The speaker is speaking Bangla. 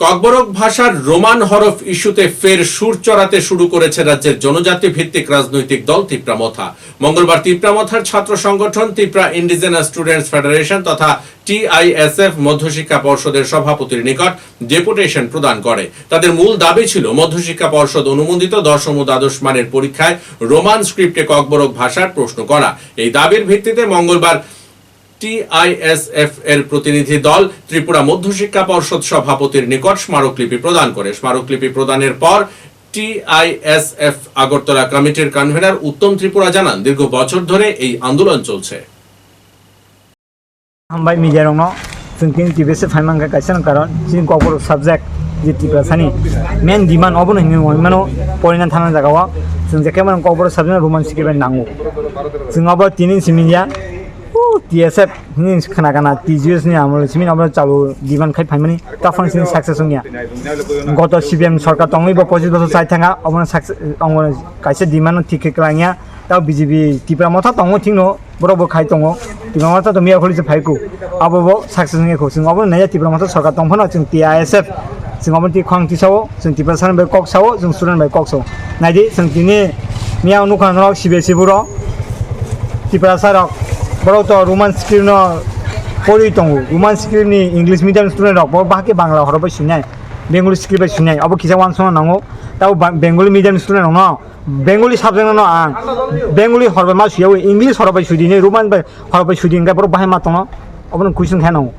ককবরক ভাষার রোমান হরফ ইস্যুতে ফের সুর চড়াতে শুরু করেছে রাজ্যের জনজাতি ভিত্তিক রাজনৈতিক দল তিপ্রামথা মঙ্গলবার তিপ্রামথার ছাত্র সংগঠন তিপ্রা ইন্ডিজেনাস স্টুডেন্টস ফেডারেশন তথা টিআইএসএফ মধ্যশিক্ষা পর্ষদের সভাপতির নিকট ডেপুটেশন প্রদান করে। তাদের মূল দাবি ছিল মধ্যশিক্ষা পর্ষদ অনুমোদিত দশম ও দ্বাদশ মানের পরীক্ষায় রোমান স্ক্রিপ্টে ককবরক ভাষার প্রশ্ন করা। এই দাবির ভিত্তিতে মঙ্গলবার টিআইএসএফ এর প্রতিনিধি দল ত্রিপুরা মধ্যশিক্ষা পর্ষদ সভাপতির নিকট স্মারকলিপি প্রদান করে স্মারকলিপি প্রদানের পর টিআইএসএফ আগরতলা কমিটির কনভেনার উত্তম ত্রিপুরা জানান দীর্ঘ বছর ধরে এই আন্দোলন চলছে हामबाय मिडियारंनो जों किन टिभिएस फाइमांगा काइसन कारण जों कबर साबजेक्ट जे टिप्रा सानि मेन डिमान्ड अबो नों हिमानो परिना थाना जागाव जों जेके मान कबर साबजेक्ट रोमान सिकेबाय नांगौ जों अब तिनि TSF ni khana kana TGS ni amol simin amol chalu divan khai phaimani ta function success ngi গত সিপিএম সরকার তঙ্গই বা পঁচিশ বছর চাই থাকা অমন অমন কাছে ডিমান্ড ঠিক খেলাঙিয়া তাও বিজেপি টিপরা মথা তঙ্গ ঠিক ন বড় বড় খাই তঙ্গ টিপরা মথা তো মিয়া খুলিছে ফাইকু আবো বো সাকসেস নিয়ে খোঁজ অবন নাই টিপরা মথা সরকার তঙ্গ না চিং টিআইএসএফ চিং অবন টি খং টিসাও চিং টিপরা সান বাই কক সাও চিং সুরান বাই কক সাও নাইদি চিং তিনি মিয়া অনুখান রক সিবিএসি বুড়ো টিপরা সারক বড় তো রোমান স্ক্রিপ্ট পড়ি তঙ্গু রোমান স্ক্রিপ্টনি ইংলিশ মিডিয়াম স্টুডেন্ট বড় বাকি বাংলা হরবাই সিনাই বেঙ্গলি স্ক্রিপ্ট বাই সিনাই আবার খিসা ওয়ান সঙ্গে নাঙ্গো তাও বেঙ্গলি মিডিয়াম স্টুডেন্ট ন। বেঙ্গলি সাবজেক্ট ন আং বেঙ্গলি হরবাই মা সুইয়াও ইংলিশ হরবাই সুইদিনে রোমান হরবাই সুইদিন বড় বাহাই মাতঙ্গ আপনার কুইসন হ্যাঁ নাঙ্গো